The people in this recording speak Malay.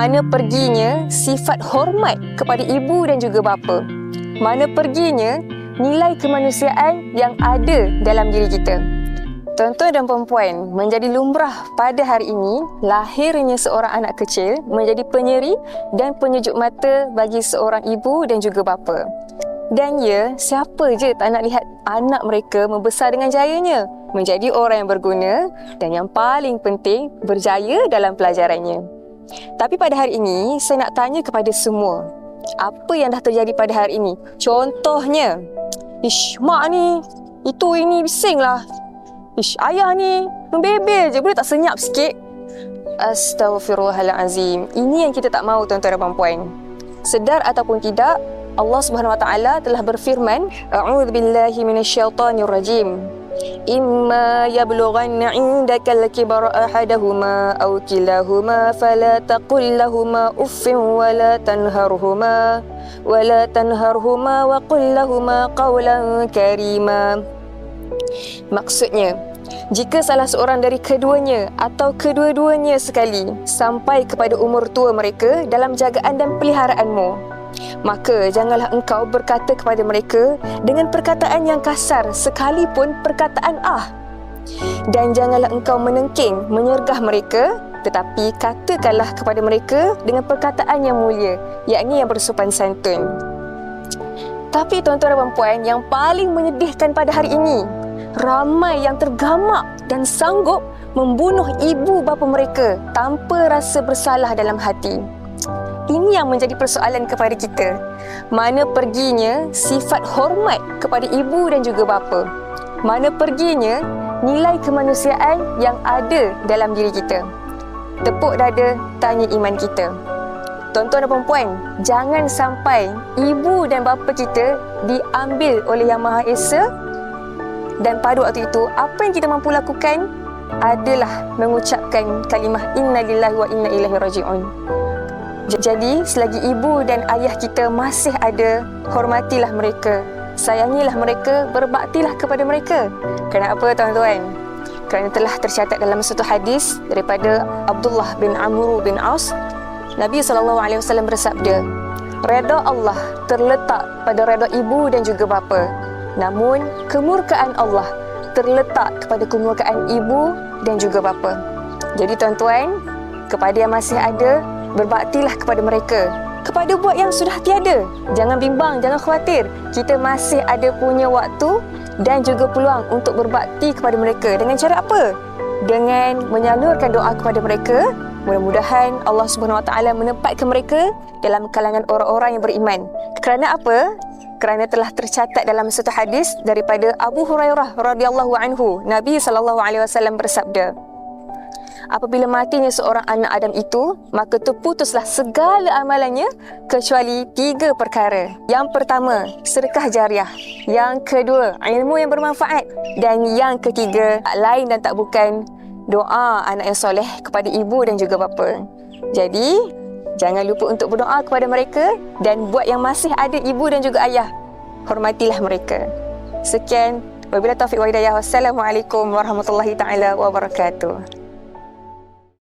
Mana perginya sifat hormat kepada ibu dan juga bapa? Mana perginya nilai kemanusiaan yang ada dalam diri kita? Tuan-tuan dan perempuan, menjadi lumrah pada hari ini, lahirnya seorang anak kecil menjadi penyeri dan penyejuk mata bagi seorang ibu dan juga bapa. Dan ya, siapa je tak nak lihat anak mereka membesar dengan jayanya, menjadi orang yang berguna dan yang paling penting, berjaya dalam pelajarannya. Tapi pada hari ini, saya nak tanya kepada semua, apa yang dah terjadi pada hari ini? Contohnya, Ish, mak ni, itu ini bising lah. Ish, ayah ni membebel je. Boleh tak senyap sikit? Astaghfirullahalazim. Ini yang kita tak mahu tuan-tuan dan puan Sedar ataupun tidak, Allah Subhanahu Wa Taala telah berfirman, A'udzu billahi minasyaitonir rajim. إما يبلغن عندك الكبر أحدهما أو كلاهما فلا تقل لهما أف ولا تنهرهما ولا تنهرهما وقل لهما قولا كريما Maksudnya, jika salah seorang dari keduanya atau kedua-duanya sekali sampai kepada umur tua mereka dalam jagaan dan peliharaanmu, maka janganlah engkau berkata kepada mereka dengan perkataan yang kasar sekalipun perkataan ah. Dan janganlah engkau menengking, menyergah mereka, tetapi katakanlah kepada mereka dengan perkataan yang mulia, yakni yang bersopan santun. Tapi tuan-tuan dan puan yang paling menyedihkan pada hari ini, ramai yang tergamak dan sanggup membunuh ibu bapa mereka tanpa rasa bersalah dalam hati. Yang menjadi persoalan kepada kita. Mana perginya sifat hormat kepada ibu dan juga bapa? Mana perginya nilai kemanusiaan yang ada dalam diri kita? Tepuk dada, tanya iman kita. Tuan-tuan dan puan jangan sampai ibu dan bapa kita diambil oleh Yang Maha Esa dan pada waktu itu, apa yang kita mampu lakukan adalah mengucapkan kalimah Inna Lillahi wa Inna Ilaihi Raji'un. Jadi, selagi ibu dan ayah kita masih ada, hormatilah mereka. Sayangilah mereka, berbaktilah kepada mereka. Kenapa tuan-tuan? Kerana telah tercatat dalam satu hadis daripada Abdullah bin Amr bin Aus, Nabi SAW bersabda, Reda Allah terletak pada reda ibu dan juga bapa. Namun, kemurkaan Allah terletak kepada kemurkaan ibu dan juga bapa. Jadi tuan-tuan, kepada yang masih ada, berbaktilah kepada mereka. Kepada buat yang sudah tiada, jangan bimbang, jangan khawatir. Kita masih ada punya waktu dan juga peluang untuk berbakti kepada mereka. Dengan cara apa? Dengan menyalurkan doa kepada mereka. Mudah-mudahan Allah Subhanahu Wa Taala menempatkan mereka dalam kalangan orang-orang yang beriman. Kerana apa? kerana telah tercatat dalam satu hadis daripada Abu Hurairah radhiyallahu anhu Nabi sallallahu alaihi wasallam bersabda Apabila matinya seorang anak Adam itu, maka terputuslah segala amalannya kecuali tiga perkara. Yang pertama, sedekah jariah. Yang kedua, ilmu yang bermanfaat. Dan yang ketiga, tak lain dan tak bukan doa anak yang soleh kepada ibu dan juga bapa. Jadi, Jangan lupa untuk berdoa kepada mereka dan buat yang masih ada ibu dan juga ayah. Hormatilah mereka. Sekian. Wabillahi taufiq wa hidayah. Wassalamualaikum warahmatullahi taala wabarakatuh.